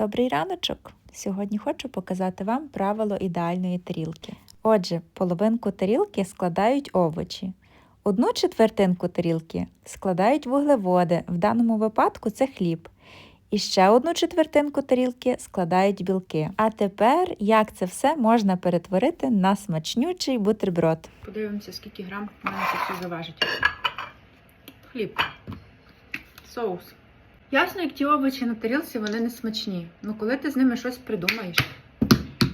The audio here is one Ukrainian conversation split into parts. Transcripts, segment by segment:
Добрий раночок! Сьогодні хочу показати вам правило ідеальної тарілки. Отже, половинку тарілки складають овочі, одну четвертинку тарілки складають вуглеводи, в даному випадку це хліб. І ще одну четвертинку тарілки складають білки. А тепер як це все можна перетворити на смачнючий бутерброд. Подивимося, скільки грам мене це все заважить. Хліб. Соус. Ясно, як ті овочі на тарілці, вони не смачні. Ну коли ти з ними щось придумаєш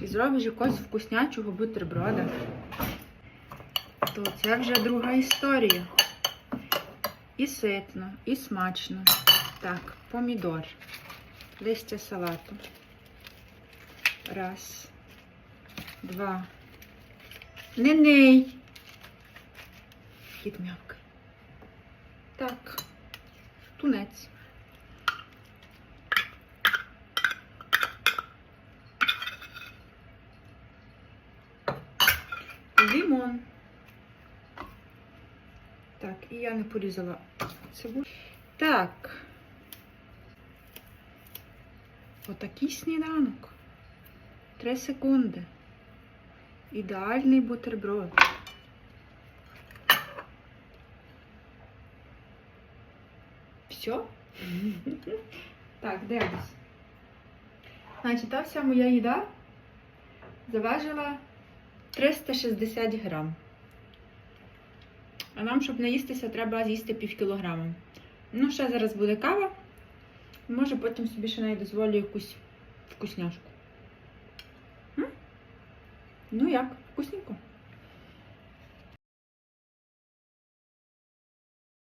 і зробиш якогось вкуснячого бутерброда, то це вже друга історія. І ситно, і смачно. Так, помідор, листя салату. Раз, два. Не-ней. Кіт м'явкає. Так. Тунець. Лимон. Так, і я не порізала цибулю. Так. Отакий сніданок. Три секунди. Ідеальний бутерброд. Все? Так, дивимось. Значить, та вся моя їда заважила 360 грам. А нам, щоб наїстися, треба з'їсти пів кілограма. Ну, ще зараз буде кава. Може, потім собі ще навіть дозволю якусь вкусняшку. М? Ну як, вкусненько?